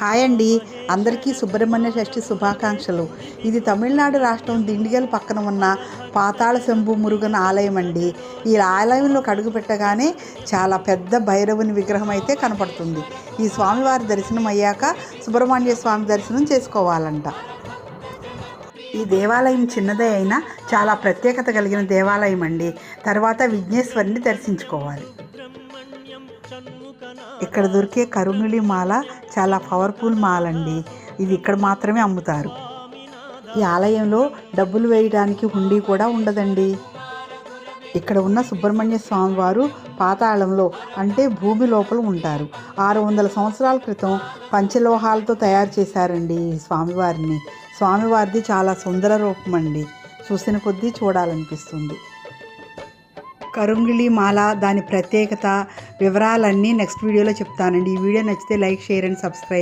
Hi అండి. అందరికీ సుబ్రహ్మణ్య షష్ఠి శుభాకాంక్షలు. ఇది తమిళనాడు రాష్ట్రం దిండిగల్ పక్కన ఉన్న పాతాళ శంభు మురుగన్ ఆలయం అండి. ఈ ఆలయంలోకి కడుగు పెట్టగానే చాలా పెద్ద భైరవుని విగ్రహం అయితే కనపడుతుంది. ఈ స్వామివారి దర్శనం అయ్యాక సుబ్రహ్మణ్య స్వామి దర్శనం చేసుకోవాలంట. ఈ దేవాలయం చిన్నదే అయినా చాలా ప్రత్యేకత కలిగిన దేవాలయం అండి. తర్వాత విఘ్నేశ్వరిని దర్శించుకోవాలి. ఇక్కడ దొరికే కరుణులి మాల చాలా పవర్ఫుల్ మాల అండి ఇది ఇక్కడ మాత్రమే అమ్ముతారు. ఈ ఆలయంలో డబ్బులు వేయడానికి హుండీ కూడా ఉండదండి. ఇక్కడ ఉన్న సుబ్రహ్మణ్య స్వామి వారు పాతాళంలో అంటే భూమి లోపల ఉంటారు. ఆరు వందల సంవత్సరాల క్రితం పంచలోహాలతో తయారు చేశారండి ఈ స్వామివారిని స్వామివారిది చాలా సుందర రూపం అండి చూసిన కొద్దీ చూడాలనిపిస్తుంది. కరుంగిలి మాల దాని ప్రత్యేకత వివరాలన్నీ నెక్స్ట్ వీడియోలో చెప్తానండి. ఈ వీడియో నచ్చితే లైక్ షేర్ అండ్ సబ్స్క్రైబ్